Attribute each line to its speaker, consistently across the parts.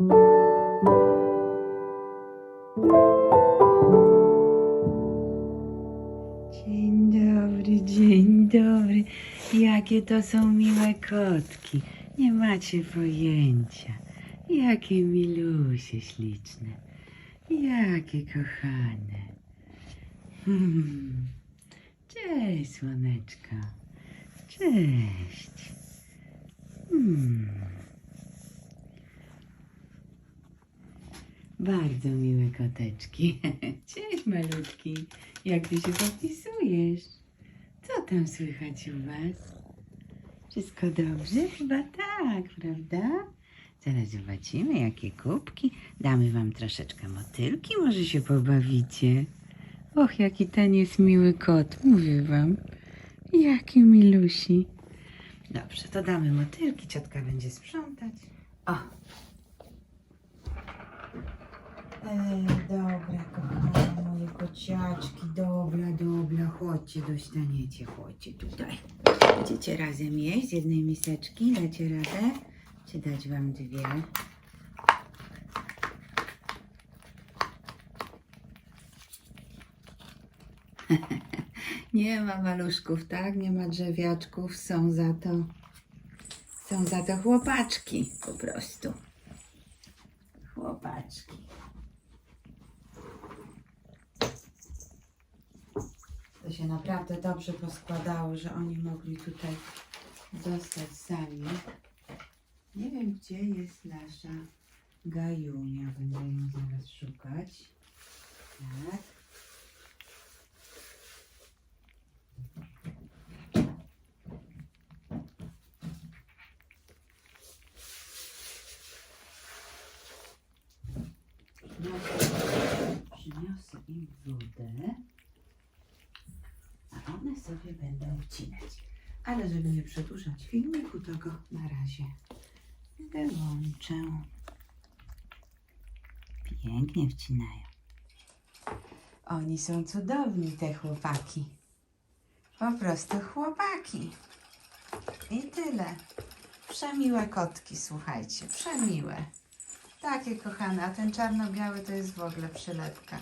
Speaker 1: Dzień dobry, dzień dobry. Jakie to są miłe kotki. Nie macie pojęcia. Jakie milusie śliczne. Jakie kochane. Hmm. Cześć, słoneczko. Cześć. Hmm. Bardzo miłe koteczki. Cześć, malutki. Jak ty się popisujesz? Co tam słychać u was? Wszystko dobrze? Chyba tak, prawda? Zaraz zobaczymy, jakie kubki. Damy wam troszeczkę motylki, może się pobawicie. Och, jaki ten jest miły kot, mówię wam. Jaki milusi. Dobrze, to damy motylki, ciotka będzie sprzątać. O, E, dobra, kochane moje kociaczki, dobra, dobra, chodźcie, dostaniecie, chodźcie tutaj. Będziecie razem jeść z jednej miseczki, dacie radę? Czy dać wam dwie? Nie ma maluszków, tak? Nie ma drzewiaczków, są za to, są za to chłopaczki po prostu. Chłopaczki. Się naprawdę dobrze poskładało, że oni mogli tutaj zostać sami. Nie wiem, gdzie jest nasza Gajunia. Będę ją zaraz szukać. Tak. Przyniosę, im wodę one sobie będą wcinać. Ale żeby nie przedłużać filmiku, to go na razie wyłączę. Pięknie wcinają. Oni są cudowni, te chłopaki. Po prostu chłopaki. I tyle. Przemiłe kotki, słuchajcie, przemiłe. Takie kochane, a ten czarno-biały to jest w ogóle przylepka.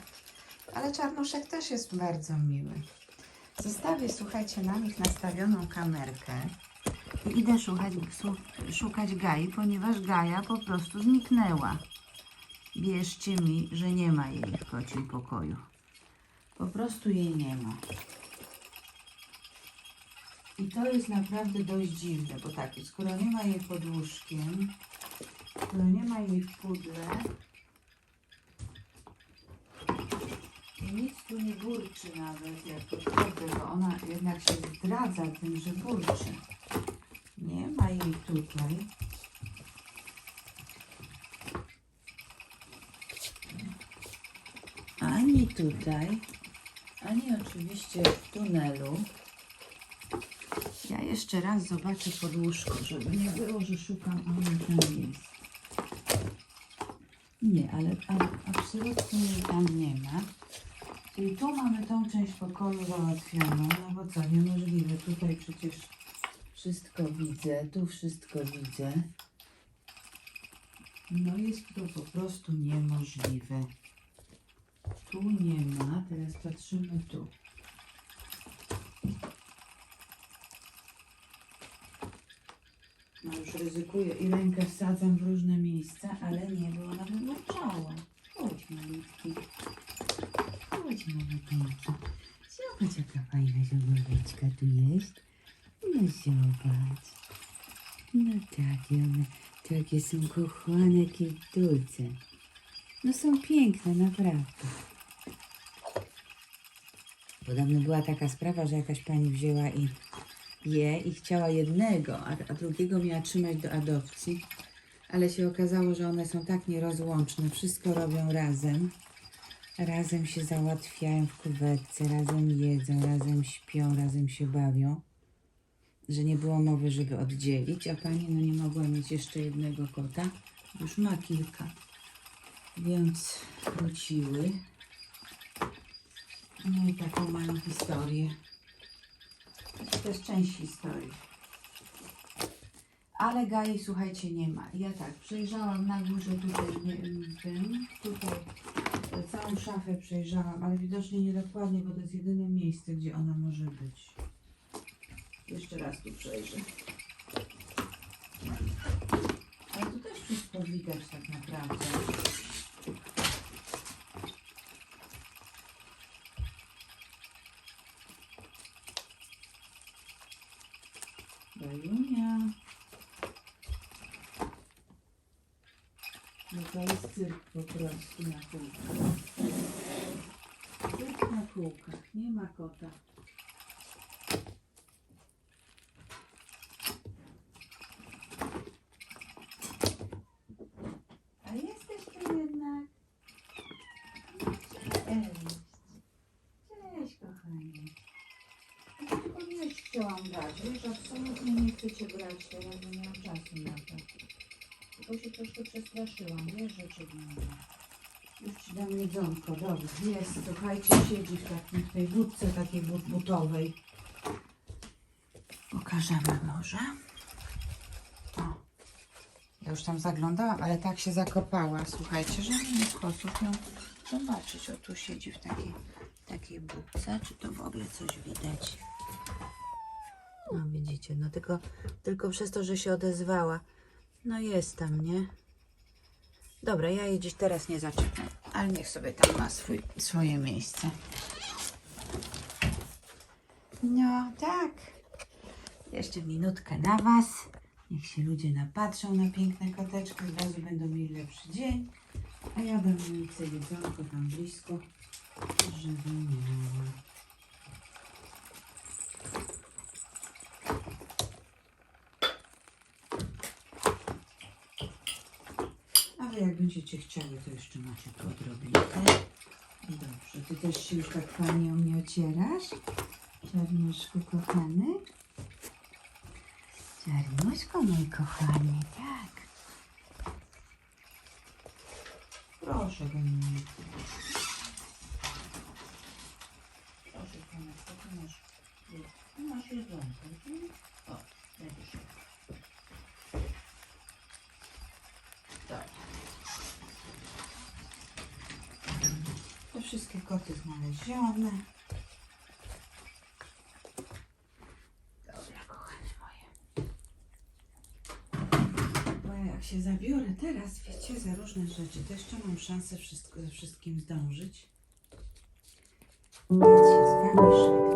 Speaker 1: Ale czarnuszek też jest bardzo miły. Zostawię, słuchajcie, na nich nastawioną kamerkę i idę szukać, szukać Gai, ponieważ Gaja po prostu zniknęła. Wierzcie mi, że nie ma jej w kocim pokoju. Po prostu jej nie ma. I to jest naprawdę dość dziwne, bo tak, skoro nie ma jej pod łóżkiem, skoro nie ma jej w pudle, I nic tu nie burczy nawet, jak podchodzę, bo ona jednak się zdradza tym, że burczy. Nie ma jej tutaj. Ani tutaj, ani oczywiście w tunelu. Ja jeszcze raz zobaczę pod łóżko, żeby nie było, że szukam, a ona tam jest. Nie, ale absolutnie tam nie ma. I tu mamy tą część pokoju załatwioną, no bo co, niemożliwe. Tutaj przecież wszystko widzę, tu wszystko widzę. No jest to po prostu niemożliwe. Tu nie ma, teraz patrzymy tu. No już ryzykuję i rękę wsadzam w różne miejsca, ale nie, bo ona wyłączała. Tu jest. No zobacz. No takie one, takie są kochane kiełtuce. No są piękne, naprawdę. Podobno była taka sprawa, że jakaś pani wzięła i je i chciała jednego, a, a drugiego miała trzymać do adopcji. Ale się okazało, że one są tak nierozłączne, wszystko robią razem. Razem się załatwiają w kuwetce, razem jedzą, razem śpią, razem się bawią. Że nie było mowy, żeby oddzielić, a pani no nie mogła mieć jeszcze jednego kota. Już ma kilka. Więc wróciły. No i taką mają historię. To jest część historii. Ale Gai, słuchajcie, nie ma. Ja tak, przejrzałam na górze tutaj, nie, tym, tutaj całą szafę przejrzałam, ale widocznie niedokładnie, bo to jest jedyne miejsce, gdzie ona może być. Jeszcze raz tu przejrzę. Ale tu też wszystko widać tak naprawdę. Bajunia. No to jest cyrk po prostu na półkach. Cyrk na półkach, nie ma kota. A jesteś tu jednak. Cześć. Cześć, kochanie. Ja tylko chciałam dać. Wiesz, absolutnie nie chcę cię brać teraz, nie mam czasu na to. Tylko się troszkę przestraszyłam, nie ma. Już ci dam jedzonko, dobrze. Jest, słuchajcie, siedzi w, takim, w tej budce takiej but, butowej. Pokażemy może. O. Ja już tam zaglądałam, ale tak się zakopała. Słuchajcie, że nie sposób ją zobaczyć. O, tu siedzi w takiej, takiej budce. Czy to w ogóle coś widać? No widzicie, no tylko, tylko przez to, że się odezwała. No jest tam, nie? Dobra, ja jej dziś teraz nie zaczepię, ale niech sobie tam ma swój, swoje miejsce. No tak. Jeszcze minutkę na Was. Niech się ludzie napatrzą na piękne koteczki, od razu będą mieli lepszy dzień. A ja jej sobie jedzonko tam blisko, żeby miała. A wy jak będziecie chciały, to jeszcze macie tu odrobinkę. Dobrze, ty też się już tak fajnie o mnie ocierasz? Czarnuszku kochany? Czarnuszko mój kochany, tak. Proszę do mnie. Proszę Tomeczko, tu masz, tu masz jedzonko. mhm. O, będziesz jadł. Dobra. To wszystkie koty znalezione. Dobra, kochane moje. Bo ja jak się zabiorę teraz, wiecie, za różne rzeczy, to jeszcze mam szansę wszystko ze wszystkim zdążyć. Więc się z Wami żegnam.